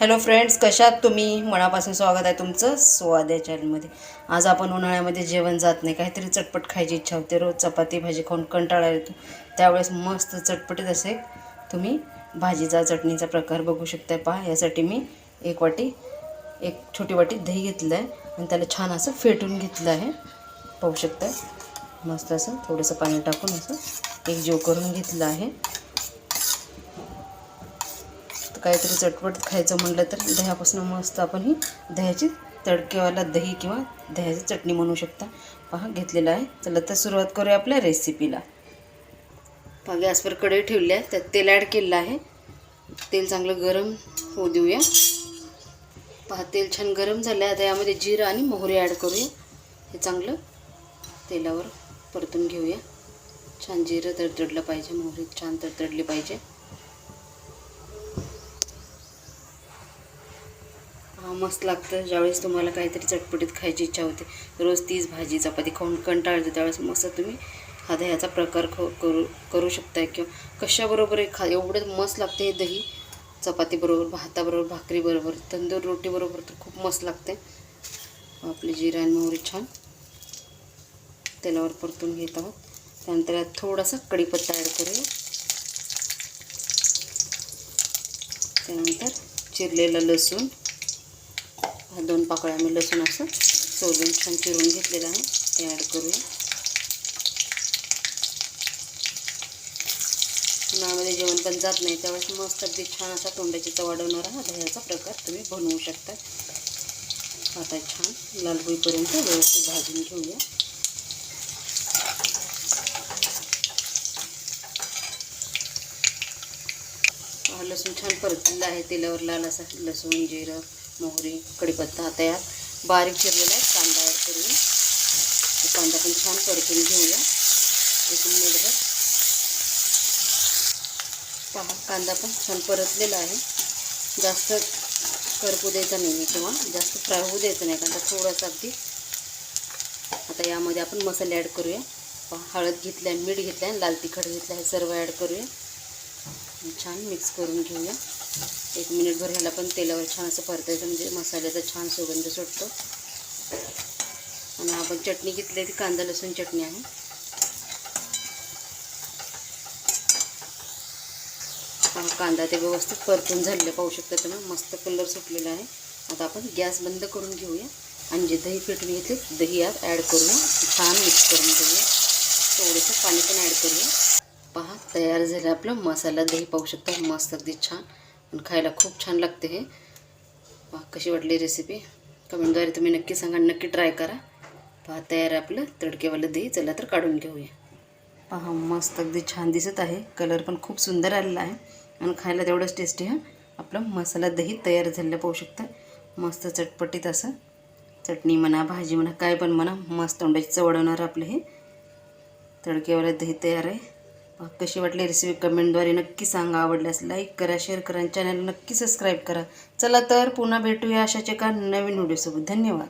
Hello friends कशात तुम्ही? मनापासून स्वागत आहे तुमचं स्वाद या चॅनलमध्ये. आज आपण उन्हाळ्यामध्ये जेवण जात नाही. काहीतरी चटपट खायची इच्छा होते. रोज चपाती भाजी खाऊन कंटाळा येतो. त्यावेळेस मस्त चटपटीत असे तुम्ही भाजीचा चटणीचा प्रकार बघू शकता पहा यासाठी मी एक वाटी एक छोटी वाटी दही घेतलं आहे आणि त्याला छान असं फेटून घेतलं आहे. पाहू शकता मस्त असं थोडंसं पाणी टाकून असं एक जीव करून घेतलं आहे. काहीतरी चटपट खायचं म्हटलं तर दह्यापासून मस्त आपण ही दह्याची तडकेवाला दही किंवा दह्याची चटणी म्हणू शकता. पहा घेतलेला आहे. चला तर सुरुवात करूया आपल्या रेसिपीला पहा गॅसवर कढई ठेवली आहे. त्यात तेल ॲड केलेलं आहे. तेल चांगलं गरम होऊ देऊया. पहा तेल छान गरम झालं आहे आता यामध्ये जिरं आणि मोहरी ॲड करूया. हे चांगलं तेलावर परतून घेऊया. छान जिरं तडतडलं पाहिजे. मोहरी छान तडतडली पाहिजे. मस्त लागतं. ज्यावेळेस तुम्हाला काहीतरी चटपटीत खायची इच्छा होते रोज तीच भाजी चपाती खाऊन कंटाळते. त्यावेळेस मस्त तुम्ही हा दह्याचा प्रकार ख करू करू शकताय किंवा कशाबरोबर खा एवढं मस्त लागते हे दही चपातीबरोबर भाताबरोबर भाकरीबरोबर तंदूर रोटीबरोबर तर खूप मस्त लागते. आपली जिरा आणि मोहरी छान तेलावर परतून घेत आहोत. त्यानंतर यात थोडासा कढीपत्ता ॲड करूया. त्यानंतर चिरलेलं लसूण हा दोन पाकळ्या मी लसूण असं सोलून छान चिरून घेतलेलं आहे. ते ॲड करूया. उन्हाळ्यामध्ये जेवण पण जात नाही त्यावेळेस मस्त अगदी छान असा तोंडाची चव वाढवणारा हा दह्याचा प्रकार तुम्ही बनवू शकता. आता छान लाल होईपर्यंत व्यवस्थित भाजून घेऊया. हा लसूण छान परतलेलं आहे. तेलावर लाल असा लसूण जिरं मोहरी कढीपत्ता आता यात बारीक चिरलेला आहे कांदा ॲड करून तो कांदा पण छान परतून घेऊया. एक मिनिटभर पहा कांदा पण छान परतलेला आहे. जास्त करपू द्यायचा नाही आहे किंवा जास्त फ्राय होऊ द्यायचं नाही कांदा थोडासा अगदी आता यामध्ये आपण मसाले ॲड करूया. पहा हळद घेतल्या आहे मीठ घेतलं आहे लाल तिखट घेतलं आहे सर्व ॲड करूया. छान मिक्स करून घेऊया. एक मिनिटभर ह्याला पण तेलावर छान असं परतायचं म्हणजे मसाल्याचा छान सुगंध सुटतो. आणि आपण चटणी घेतली ती कांदा लसूण चटणी आहे. कांदा ते व्यवस्थित परतून झालेलं पाहू शकता तुम्ही. मस्त कलर सुटलेला आहे. आता आपण गॅस बंद करून घेऊया. आणि जे दही फिटून घेतले दही आत ॲड करूया छान मिक्स करून घेऊया. थोडंसं पाणी पण ॲड करूया. तयार झालं आपलं. मसाला दही पाहू शकता. मस्त अगदी छान. आणि खायला खूप छान लागते हे. पहा कशी वाटली रेसिपी कमेंटद्वारे तुम्ही नक्की सांगा. नक्की ट्राय करा. पहा तयार आहे आपलं. तडकेवालं दही. चला तर काढून घेऊया. पहा मस्त अगदी छान दिसत आहे. कलर पण खूप सुंदर आलेला आहे. आणि खायला तेवढंच टेस्टी हा आपलं मसाला दही तयार झालेलं पाहू शकता. मस्त चटपटीत असं. चटणी म्हणा भाजी म्हणा काय पण म्हणा मस्त तोंडाची चवडवणारं आपलं हे. तडकेवालं दही तयार आहे. कशी वाटली रेसिपी कमेंटद्वारे नक्की सांगा. आवडल्यास लाईक करा शेअर करा आणि चॅनल नक्की सबस्क्राईब करा. चला तर पुन्हा भेटूया अशाच एका नवीन व्हिडिओसोबत धन्यवाद.